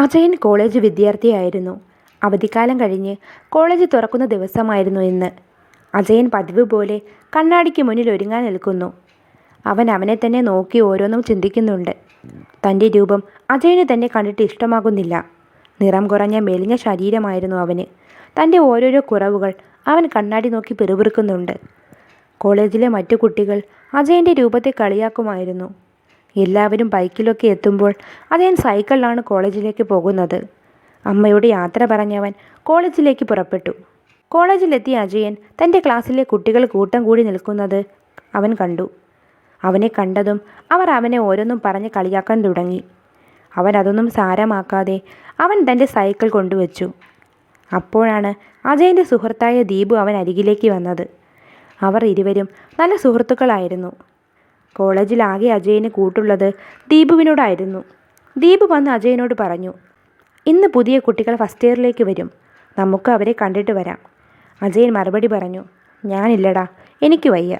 Ajayan college വിദ്യാർത്ഥിയായിരുന്നു. അവധിക്കാലം കഴിഞ്ഞ് college തുറക്കുന്ന ദിവസമായിരുന്നു ഇന്ന്. അജയൻ പതിവ് പോലെ കണ്ണാടിക്ക് മുന്നിൽ ഒരുങ്ങാൻ നിൽക്കുന്നു. അവൻ അവനെ തന്നെ നോക്കി ഓരോന്നും ചിന്തിക്കുന്നുണ്ട്. തന്റെ രൂപം അജയന് തന്നെ കണ്ടിട്ട് ഇഷ്ടമാകുന്നില്ല. നിറം കുറഞ്ഞ മെലിഞ്ഞ ശരീരമായിരുന്നു അവന്. തന്റെ ഓരോരോ കുറവുകൾ അവൻ കണ്ണാടി നോക്കി പിറുപിറുക്കുന്നുണ്ട്. കോളേജിലെ മറ്റു കുട്ടികൾ അജയന്റെ രൂപത്തെ കളിയാക്കുമായിരുന്നു. എല്ലാവരും ബൈക്കിലൊക്കെ എത്തുമ്പോൾ അജയൻ സൈക്കിളിലാണ് കോളേജിലേക്ക് പോകുന്നത്. അമ്മയുടെ യാത്ര പറഞ്ഞവൻ കോളേജിലേക്ക് പുറപ്പെട്ടു. കോളേജിലെത്തിയ അജയൻ തന്റെ ക്ലാസ്സിലെ കുട്ടികൾ കൂട്ടം കൂടി നിൽക്കുന്നത് അവൻ കണ്ടു. അവനെ കണ്ടതും അവർ അവനെ ഓരോന്നും പറഞ്ഞ് കളിയാക്കാൻ തുടങ്ങി. അവൻ അതൊന്നും സാരമാക്കാതെ അവൻ തന്റെ സൈക്കിൾ കൊണ്ടുവച്ചു. അപ്പോഴാണ് അജയന്റെ സുഹൃത്തായ ദീപു അവൻ അരികിലേക്ക് വന്നത്. അവർ ഇരുവരും നല്ല സുഹൃത്തുക്കളായിരുന്നു. കോളേജിലാകെ അജയന് കൂട്ടുള്ളത് ദീപുവിനോടായിരുന്നു. ദീപു വന്ന് അജയനോട് പറഞ്ഞു ഇന്ന് പുതിയ കുട്ടികൾ ഫസ്റ്റ് ഇയറിലേക്ക് വരും. നമുക്ക് അവരെ കണ്ടിട്ട് വരാം. അജയൻ മറുപടി പറഞ്ഞു ഞാനില്ലടാ എനിക്ക് വയ്യ.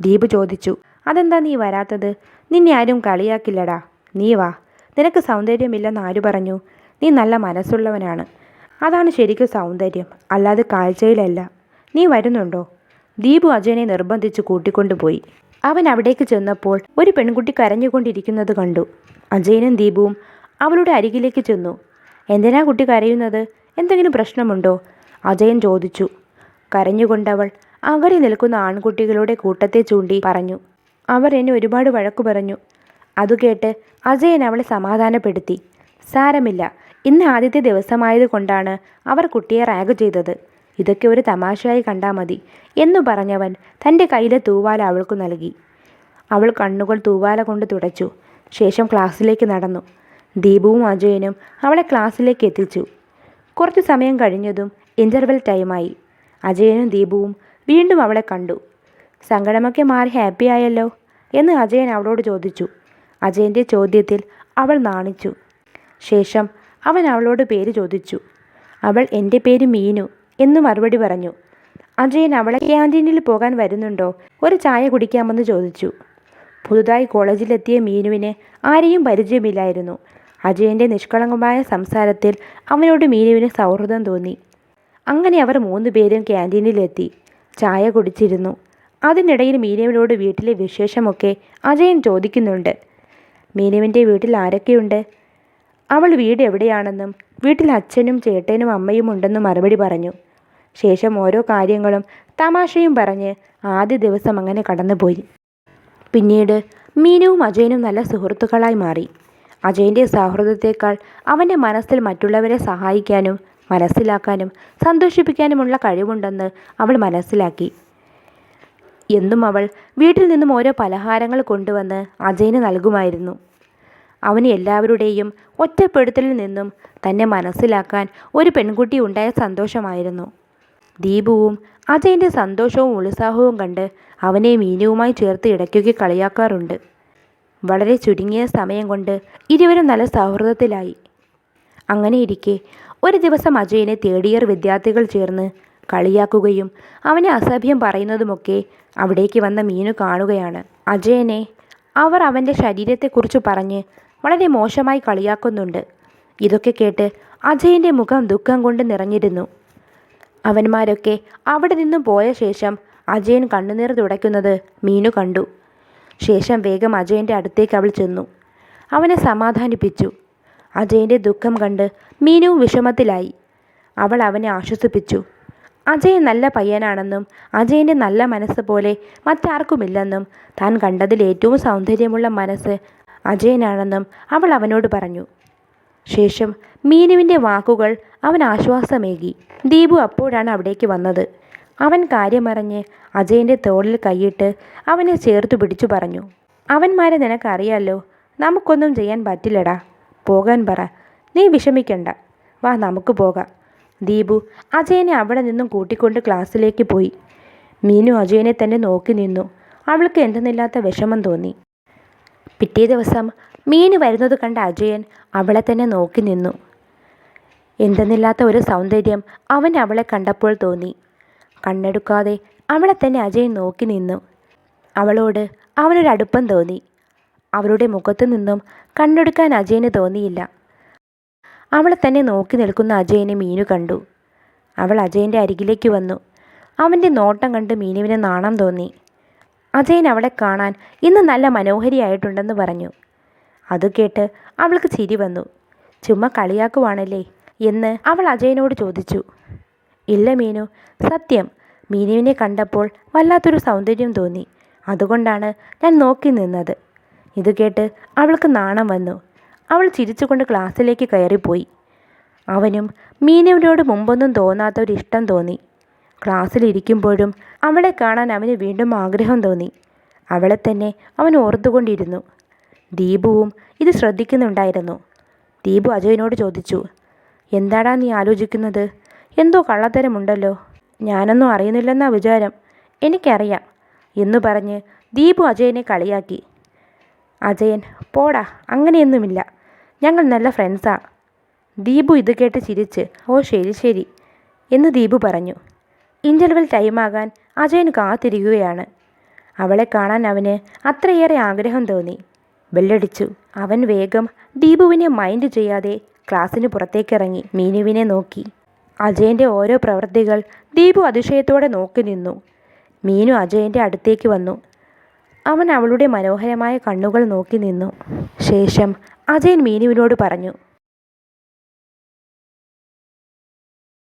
ദീപു ചോദിച്ചു അതെന്താ നീ വരാത്തത്? നിന്നെ ആരും കളിയാക്കില്ലടാ. നീ വാ. നിനക്ക് സൗന്ദര്യമില്ലെന്ന് ആര് പറഞ്ഞു? നീ നല്ല മനസ്സുള്ളവനാണ്. അതാണ് ശരിക്കും സൗന്ദര്യം. അല്ലാതെ കാഴ്ചയിലല്ല. നീ വരുന്നുണ്ടോ? ദീപു അജയനെ നിർബന്ധിച്ച് കൂട്ടിക്കൊണ്ടുപോയി. അവൻ അവിടേക്ക് ചെന്നപ്പോൾ ഒരു പെൺകുട്ടി കരഞ്ഞുകൊണ്ടിരിക്കുന്നത് കണ്ടു. അജയനും ദീപുവും അവളുടെ അരികിലേക്ക് ചെന്നു. എന്തിനാ കുട്ടി കരയുന്നത്? എന്തെങ്കിലും പ്രശ്നമുണ്ടോ? അജയൻ ചോദിച്ചു. കരഞ്ഞുകൊണ്ടവൾ അകറി നിൽക്കുന്ന ആൺകുട്ടികളുടെ കൂട്ടത്തെ ചൂണ്ടി പറഞ്ഞു. അവർ എന്നെ ഒരുപാട് വഴക്കു പറഞ്ഞു. അതു കേട്ട് അജയൻ അവളെ സമാധാനപ്പെടുത്തി. സാരമില്ല. ഇന്ന് ആദ്യത്തെ ദിവസമായത് കൊണ്ടാണ് അവർ കുട്ടിയെ റാഗ് ചെയ്തത്. ഇതൊക്കെ ഒരു തമാശയായി കണ്ടാൽ മതി എന്നു പറഞ്ഞവൻ തന്റെ കയ്യിലെ തൂവാല അവൾക്ക് നൽകി. അവൾ കണ്ണുകൾ തൂവാല കൊണ്ട് തുടച്ചു. ശേഷം ക്ലാസ്സിലേക്ക് നടന്നു. ദീപുവും അജയനും അവളെ ക്ലാസ്സിലേക്ക് എത്തിച്ചു. കുറച്ച് സമയം കഴിഞ്ഞതും ഇന്റർവെൽ ടൈമായി അജയനും ദീപുവും വീണ്ടും അവളെ കണ്ടു. സങ്കടമൊക്കെ മാറി ഹാപ്പി ആയല്ലോ? എന്ന് അജയൻ അവളോട് ചോദിച്ചു. അജയന്റെ ചോദ്യത്തിൽ അവൾ നാണിച്ചു. ശേഷം അവൻ അവളോട് പേര് ചോദിച്ചു. അവൾ എന്റെ പേര് മീനു. എന്ന് മറുപടി പറഞ്ഞു. അജയൻ അവളെ ക്യാന്റീനിൽ പോകാൻ വരുന്നുണ്ടോ? ഒരു ചായ കുടിക്കാമെന്ന് ചോദിച്ചു. പുതുതായി കോളേജിലെത്തിയ മീനുവിന് ആരെയും പരിചയമില്ലായിരുന്നു. അജയന്റെ നിഷ്കളങ്കമായ സംസാരത്തിൽ അവനോട് മീനുവിന് സൗഹൃദം തോന്നി. അങ്ങനെ അവർ മൂന്ന് പേരും ക്യാന്റീനിലെത്തി. ചായ കുടിച്ചിരുന്നു. അതിനിടയിൽ മീനുവിനോട് വീട്ടിലെ വിശേഷമൊക്കെ അജയൻ ചോദിക്കുന്നുണ്ട്. മീനുവിന്റെ വീട്ടിൽ ആരൊക്കെയുണ്ട്? അവൾ വീട് എവിടെയാണെന്നും വീട്ടിൽ അച്ഛനും ചേട്ടനും അമ്മയും ഉണ്ടെന്നും മറുപടി പറഞ്ഞു. ശേഷം ഓരോ കാര്യങ്ങളും തമാശയും പറഞ്ഞ് ആദ്യ ദിവസം അങ്ങനെ കടന്നുപോയി. പിന്നീട് മീനുവും അജയനും നല്ല സുഹൃത്തുക്കളായി മാറി. അജയന്റെ സൗഹൃദത്തേക്കാൾ അവന്റെ മനസ്സിൽ മറ്റുള്ളവരെ സഹായിക്കാനും മനസ്സിലാക്കാനും സന്തോഷിപ്പിക്കാനുമുള്ള കഴിവുണ്ടെന്ന് അവൾ മനസ്സിലാക്കി. എന്നും അവൾ വീട്ടിൽ നിന്നും ഓരോ പലഹാരങ്ങൾ കൊണ്ടുവന്ന് അജയന് നൽകുമായിരുന്നു. അവന് എല്ലാവരുടെയും ഒറ്റപ്പെടുത്തലിൽ നിന്നും തന്നെ മനസ്സിലാക്കാൻ ഒരു പെൺകുട്ടി ഉണ്ടായ സന്തോഷമായിരുന്നു. ദീപുവും അജയന്റെ സന്തോഷവും ഉത്സാഹവും കണ്ട് അവനെ മീനുവുമായി ചേർത്ത് ഇടയ്ക്കൊക്കെ കളിയാക്കാറുണ്ട്. വളരെ ചുരുങ്ങിയ സമയം കൊണ്ട് ഇരുവരും നല്ല സൗഹൃദത്തിലായി. അങ്ങനെ ഇരിക്കെ ഒരു ദിവസം അജയനെ തേർഡ് ഇയർ വിദ്യാർത്ഥികൾ ചേർന്ന് കളിയാക്കുകയും അവനെ അസഭ്യം പറയുന്നതുമൊക്കെ അവിടേക്ക് വന്ന മീനു കാണുകയാണ്. അജയനെ അവർ അവന്റെ ശരീരത്തെക്കുറിച്ച് പറഞ്ഞ് വളരെ മോശമായി കളിയാക്കുന്നുണ്ട്. ഇതൊക്കെ കേട്ട് അജയന്റെ മുഖം ദുഃഖം കൊണ്ട് നിറഞ്ഞിരുന്നു. അവന്മാരൊക്കെ അവിടെ നിന്നും പോയ ശേഷം അജയൻ കണ്ണുനീർ തുടയ്ക്കുന്നത് മീനു കണ്ടു. ശേഷം വേഗം അജയന്റെ അടുത്തേക്ക് അവൾ ചെന്നു. അവനെ സമാധാനിപ്പിച്ചു. അജയന്റെ ദുഃഖം കണ്ട് മീനുവും വിഷമത്തിലായി. അവൾ അവനെ ആശ്വസിപ്പിച്ചു. അജയൻ നല്ല പയ്യനാണെന്നും അജയന്റെ നല്ല മനസ്സ് പോലെ മറ്റാർക്കുമില്ലെന്നും താൻ കണ്ടതിൽ ഏറ്റവും സൗന്ദര്യമുള്ള മനസ്സ് അജയനാണെന്നും അവൾ അവനോട് പറഞ്ഞു. ശേഷം മീനുവിന്റെ വാക്കുകൾ അവൻ ആശ്വാസമേകി. ദീപു അപ്പോഴാണ് അവിടേക്ക് വന്നത്. അവൻ കാര്യമറിഞ്ഞ് അജയന്റെ തോളിൽ കൈയിട്ട് അവനെ ചേർത്തു പിടിച്ചു പറഞ്ഞു. അവന്മാരെ നിനക്കറിയാലോ നമുക്കൊന്നും ചെയ്യാൻ പറ്റില്ലടാ. പോകാൻ പറ. നീ വിഷമിക്കണ്ട. വാ നമുക്ക് പോകാം. ദീപു അജയനെ അവിടെ നിന്നും കൂട്ടിക്കൊണ്ട് ക്ലാസ്സിലേക്ക് പോയി. മീനു അജയനെ തന്നെ നോക്കി നിന്നു. അവൾക്ക് എന്തെന്നില്ലാത്ത വിഷമം തോന്നി. പിറ്റേ ദിവസം മീന് വരുന്നത് കണ്ട അജയൻ അവളെ തന്നെ നോക്കി നിന്നു. എന്തെന്നില്ലാത്ത ഒരു സൗന്ദര്യം അവൻ അവളെ കണ്ടപ്പോൾ തോന്നി. കണ്ണെടുക്കാതെ അവളെ തന്നെ അജയൻ നോക്കി നിന്നു. അവളോട് അവനൊരടുപ്പം തോന്നി. അവരുടെ മുഖത്തു നിന്നും കണ്ണെടുക്കാൻ അജയന് തോന്നിയില്ല. അവളെ തന്നെ നോക്കി നിൽക്കുന്ന അജയനെ മീനു കണ്ടു. അവൾ അജയന്റെ അരികിലേക്ക് വന്നു. അവന്റെ നോട്ടം കണ്ട് മീനുവിനെ നാണം തോന്നി. അജയൻ അവളെ കാണാൻ ഇന്ന് നല്ല മനോഹരിയായിട്ടുണ്ടെന്ന് പറഞ്ഞു. അത് കേട്ട് അവൾക്ക് ചിരി വന്നു. ചുമ്മാ കളിയാക്കുവാണല്ലേ? എന്ന് അവൾ അജയനോട് ചോദിച്ചു. ഇല്ല മീനു സത്യം. മീനുവിനെ കണ്ടപ്പോൾ വല്ലാത്തൊരു സൗന്ദര്യം തോന്നി. അതുകൊണ്ടാണ് ഞാൻ നോക്കി നിന്നത്. ഇത് കേട്ട് അവൾക്ക് നാണം വന്നു. അവൾ ചിരിച്ചുകൊണ്ട് ക്ലാസ്സിലേക്ക് കയറിപ്പോയി. അവനും മീനുവിനോട് മുമ്പൊന്നും തോന്നാത്ത ഒരു ഇഷ്ടം തോന്നി. ക്ലാസ്സിലിരിക്കുമ്പോഴും അവളെ കാണാൻ അവന് വീണ്ടും ആഗ്രഹം തോന്നി. അവളെ തന്നെ അവൻ ഓർത്തുകൊണ്ടിരുന്നു. ദീപുവും ഇത് ശ്രദ്ധിക്കുന്നുണ്ടായിരുന്നു. ദീപു അജയനോട് ചോദിച്ചു എന്താടാ നീ ആലോചിക്കുന്നത്? എന്തോ കള്ളത്തരമുണ്ടല്ലോ. ഞാനൊന്നും അറിയുന്നില്ലെന്നാ വിചാരം. എനിക്കറിയാം എന്ന് പറഞ്ഞ് ദീപു അജയനെ കളിയാക്കി. അജയൻ പോടാ അങ്ങനെയൊന്നുമില്ല. ഞങ്ങൾ നല്ല ഫ്രണ്ട്സാ. ദീപു ഇത് കേട്ട് ചിരിച്ച് ഓ ശരി ശരി എന്ന് ദീപു പറഞ്ഞു. ഇന്റർവെൽ ടൈമാകാൻ അജയൻ കാത്തിരിക്കുകയാണ്. അവളെ കാണാൻ അവന് അത്രയേറെ ആഗ്രഹം തോന്നി. ബെല്ലടിച്ചു. അവൻ വേഗം ദീപുവിനെ മൈൻഡ് ചെയ്യാതെ ക്ലാസ്സിന് പുറത്തേക്കിറങ്ങി മീനുവിനെ നോക്കി. അജയന്റെ ഓരോ പ്രവൃത്തികൾ ദീപു അതിശയത്തോടെ നോക്കി നിന്നു. മീനു അജയന്റെ അടുത്തേക്ക് വന്നു. അവൻ അവളുടെ മനോഹരമായ കണ്ണുകൾ നോക്കി നിന്നു. ശേഷം അജയൻ മീനുവിനോട് പറഞ്ഞു